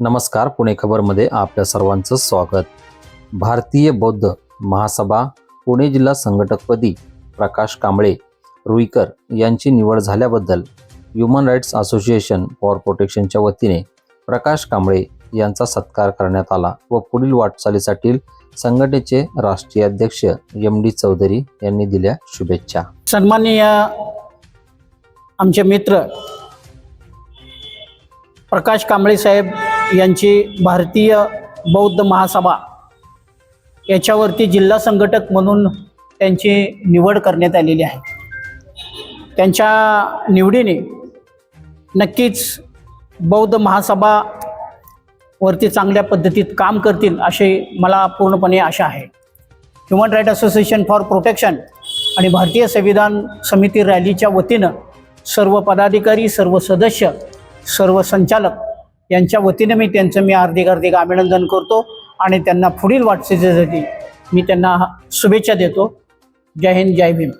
नमस्कार पुणे खबरमध्ये आपल्या सर्वांचं स्वागत. भारतीय बौद्ध महासभा पुणे जिल्हा संघटकपदी प्रकाश कांबळे रुईकर यांची निवड झाल्याबद्दल ह्युमन राईट्स असोसिएशन फॉर प्रोटेक्शनच्या वतीने प्रकाश कांबळे यांचा सत्कार करण्यात आला व पुढील वाटचालीसाठी संघटनेचे राष्ट्रीय अध्यक्ष एम डी चौधरी यांनी दिल्या शुभेच्छा. सन्माननीय आमचे मित्र प्रकाश कांबळे साहेब यांची भारतीय बौद्ध महासभा याच्यावरती जिल्हा संघटक म्हणून त्यांची निवड करण्यात आलेली आहे. त्यांच्या निवडीने नक्कीच बौद्ध महासभा वरती चांगल्या पद्धतीत काम करतील अशी मला पूर्णपणे आशा आहे. Human right association for protection आणि भारतीय संविधान समिती रॅलीच्या वतीनं सर्व पदाधिकारी सर्व सदस्य सर्व संचालक यांच्या वतीनं मी त्यांचं मी हार्दिक हार्दिक अभिनंदन करतो आणि त्यांना पुढील वाटचालीसाठी मी त्यांना शुभेच्छा देतो. जय हिंद जय भीम.